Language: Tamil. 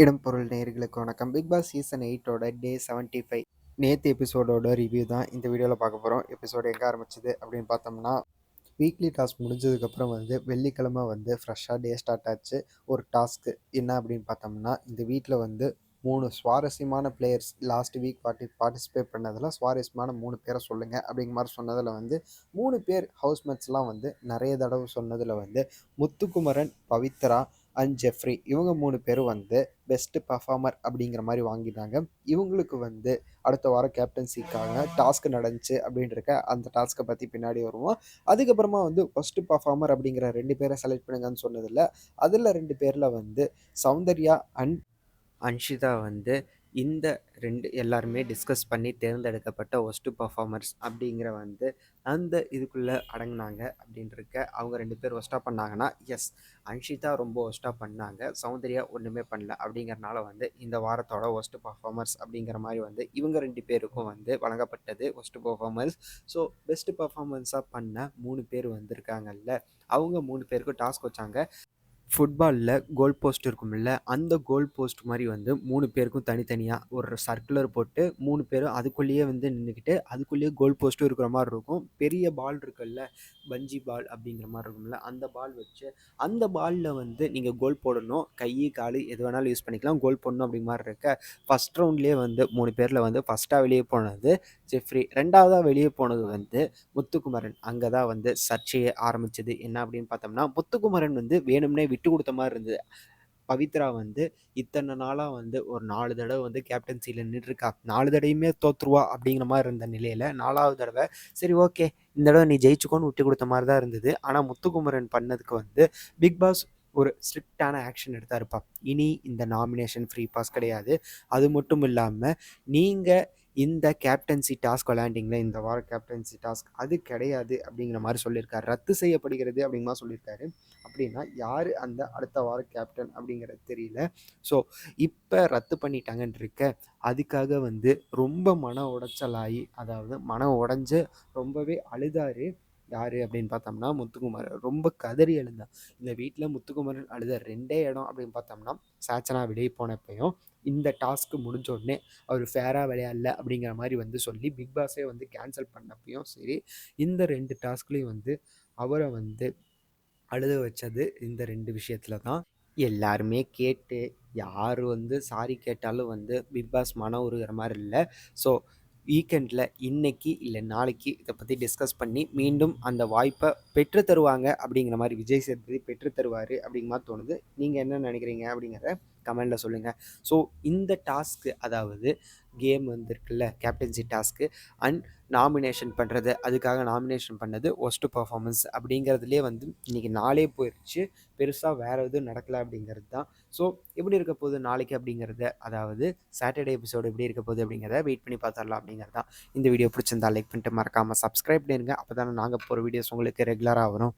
இடம் பொருள் நேயர்களுக்கு வணக்கம். பிக் பாஸ் சீசன் எயிட்டோட டே செவன்ட்டி ஃபைவ் நேற்று எபிசோடோட ரிவ்யூ தான் இந்த வீடியோவில் பார்க்க போகிறோம் எபிசோடு எங்கே ஆரம்பிச்சது அப்படின்னு பார்த்தோம்னா வீக்லி டாஸ்க் முடிஞ்சதுக்கப்புறம் வந்து வெள்ளிக்கிழமை வந்து ஃப்ரெஷ்ஷாக டே ஸ்டார்ட் ஆச்சு. ஒரு டாஸ்க்கு என்ன அப்படின்னு பார்த்தோம்னா இந்த வீட்டில் வந்து மூணு சுவாரஸ்யமான players last week party participate பண்ணதில் சுவாரஸ்யமான மூணு பேரை சொல்லுங்கள் அப்படிங்கிற மாதிரி சொன்னதில் வந்து மூணு பேர் ஹவுஸ்மேட்ஸ்லாம் வந்து நிறைய தடவை சொன்னதில் வந்து முத்துக்குமரன் பவித்ரா அண்ட் ஜெஃப்ரி. இவங்க மூணு பேரும் வந்து பெஸ்ட்டு பர்ஃபார்மர் அப்படிங்கிற மாதிரி வாங்கிட்டாங்க இவங்களுக்கு வந்து அடுத்த வாரம் கேப்டன்சிக்காக டாஸ்க் நடந்துச்சு அப்படின்றக்க அந்த டாஸ்க்கை பற்றி பின்னாடி வருவோம். அதுக்கப்புறமா வந்து ஃபஸ்ட்டு பர்ஃபார்மர் அப்படிங்கிற ரெண்டு பேரை செலக்ட் பண்ணுங்கன்னு சொன்னதில்ல. அதில் ரெண்டு பேரில் வந்து சௌந்தர்யா அண்ட் அன்ஷிதா வந்து இந்த ரெண்டு எல்லாருமே டிஸ்கஸ் பண்ணி தேர்ந்தெடுக்கப்பட்ட ஒஸ்ட்டு பர்ஃபார்மர்ஸ் அப்படிங்கிற வந்து அந்த இதுக்குள்ளே அடங்கினாங்க அப்படின்றக்க அவங்க ரெண்டு பேர் ஒஸ்ட்டாக பண்ணாங்கன்னா எஸ் அன்ஷிதா ரொம்ப ஒஸ்ட்டாக பண்ணாங்க சௌந்தர்யா ஒன்றுமே பண்ணல அப்படிங்கிறனால வந்து இந்த வாரத்தோட ஒஸ்ட்டு பர்ஃபார்மர்ஸ் அப்படிங்கிற மாதிரி வந்து இவங்க ரெண்டு பேருக்கும் வந்து வழங்கப்பட்டது ஒஸ்ட்டு பர்ஃபார்மர்ஸ் ஸோ பெஸ்ட்டு பர்ஃபார்மன்ஸாக பண்ண மூணு பேர் வந்திருக்காங்கல்ல அவங்க மூணு பேருக்கும் டாஸ்க் வச்சாங்க. ஃபுட்பாலில் கோல் போஸ்ட் இருக்கும்ல அந்த கோல் போஸ்ட் மாதிரி வந்து மூணு பேருக்கும் தனித்தனியாக ஒரு சர்க்குலர் போட்டு மூணு பேரும் அதுக்குள்ளேயே வந்து நின்றுக்கிட்டு அதுக்குள்ளேயே கோல் போஸ்ட்டும் இருக்கிற மாதிரி இருக்கும். பெரிய பால் இருக்குல்ல பஞ்சி பால் அப்படிங்கிற மாதிரி இருக்கும்ல அந்த பால் வச்சு அந்த பாலில் வந்து நீங்கள் கோல் போடணும். கை கால் எது வேணாலும் யூஸ் பண்ணிக்கலாம். கோல் போடணும் அப்படிங்கிற மாதிரி இருக்க ஃபஸ்ட் ரவுண்ட்லேயே வந்து மூணு பேரில் வந்து ஃபஸ்ட்டாக வெளியே போனது ஜெஃப்ரி. ரெண்டாவதாக வெளியே போனது வந்து முத்துக்குமரன். அங்கே தான் வந்து சர்ச்சையே ஆரம்பிச்சது. என்ன அப்படின்னு பார்த்தோம்னா முத்துக்குமரன் வந்து வேணும்னே விட்டு கொடுத்த மாதிரி இருந்தது. பவித்ரா வந்து இத்தனை நாளாக வந்து ஒரு நாலு தடவை வந்து கேப்டன்சியில் நின்றுருக்கா. நாலு தடவையுமே தோற்றுருவா அப்படிங்கிற மாதிரி இருந்த நிலையில் நாலாவது தடவை சரி ஓகே இந்த தடவை நீ ஜெயிச்சுக்கோன்னு விட்டு கொடுத்த மாதிரி தான் இருந்தது. ஆனால் முத்துக்குமரன் பண்ணதுக்கு வந்து பிக் பாஸ் ஒரு ஸ்ட்ரிக்டான ஆக்ஷன் எடுத்தாருப்பா. இனி இந்த நாமினேஷன் ஃப்ரீ பாஸ் கிடையாது. அது மட்டும் இல்லாமல் நீங்கள் இந்த கேப்டன்சி டாஸ்க் விளையாண்டிங்களே? இந்த வாரம் கேப்டன்சி டாஸ்க் அது கிடையாது அப்படிங்கிற மாதிரி சொல்லியிருக்காரு. ரத்து செய்யப்படுகிறது அப்படிங்கிற மாதிரி சொல்லியிருக்காரு. அப்படின்னா யார் அந்த அடுத்த வாரம் கேப்டன் அப்படிங்கிறது தெரியல. ஸோ இப்போ ரத்து பண்ணிட்டாங்கன்னு இருக்க அதுக்காக வந்து ரொம்ப மன உடைச்சலாகி அதாவது மன உடைஞ்சு ரொம்பவே அழுதாரு. யார் அப்படின்னு பார்த்தோம்னா முத்துக்குமாரன் ரொம்ப கதறி எழுந்தான். இந்த வீட்டில் முத்துக்குமாரன் அழுத ரெண்டே இடம் அப்படின்னு பார்த்தோம்னா சாச்சனா வெளியே போனப்பையும் இந்த டாஸ்க்கு முடிஞ்ச உடனே அவர் ஃபேராக விளையாடல அப்படிங்கிற மாதிரி வந்து சொல்லி பிக் பாஸே வந்து கேன்சல் பண்ணப்பையும் சரி இந்த ரெண்டு டாஸ்க்லேயும் வந்து அவரை வந்து அழுத வச்சது இந்த ரெண்டு விஷயத்தில் தான். எல்லாருமே கேட்டு யார் வந்து சாரி கேட்டாலும் வந்து பிக் பாஸ் மன உருகிற மாதிரி இல்லை. ஸோ வீக்கெண்டில் இன்னைக்கு இல்லை நாளைக்கு இதை பற்றி டிஸ்கஸ் பண்ணி மீண்டும் அந்த வாய்ப்பை பெற்று தருவாங்க அப்படிங்கிற மாதிரி விஜய் சேதுபதி பெற்று தருவார் அப்படிங்கிற மாதிரி தோணுது. நீங்கள் என்ன நினைக்கிறீங்க அப்படிங்கிறத கமெண்டில் சொல்லுங்கள் ஸோ இந்த டாஸ்க்கு அதாவது கேம் வந்துருக்குல்ல கேப்டன்சி டாஸ்க்கு அண்ட் நாமினேஷன் பண்ணுறது அதுக்காக நாமினேஷன் பண்ணது ஒஸ்ட்டு பர்ஃபார்மன்ஸ் அப்படிங்கிறதுலே வந்து இன்றைக்கி நாளே போயிடுச்சு பெருசாக வேறு எதுவும் நடக்கலை அப்படிங்கிறது தான். ஸோ எப்படி இருக்க போகுது நாளைக்கு அப்படிங்கிறத அதாவது சாட்டர்டே எபிசோடு எப்படி இருக்க போகுது அப்படிங்கிறத வெயிட் பண்ணி பார்த்துடலாம் அப்படிங்கிறது தான். இந்த வீடியோ பிடிச்சிருந்தா லைக் பண்ணிட்டு மறக்காமல் சப்ஸ்கிரைப் பண்ணிருங்க. அப்போ தானே நாங்கள் போகிற வீடியோஸ் உங்களுக்கு ரெகுலராக வரும்.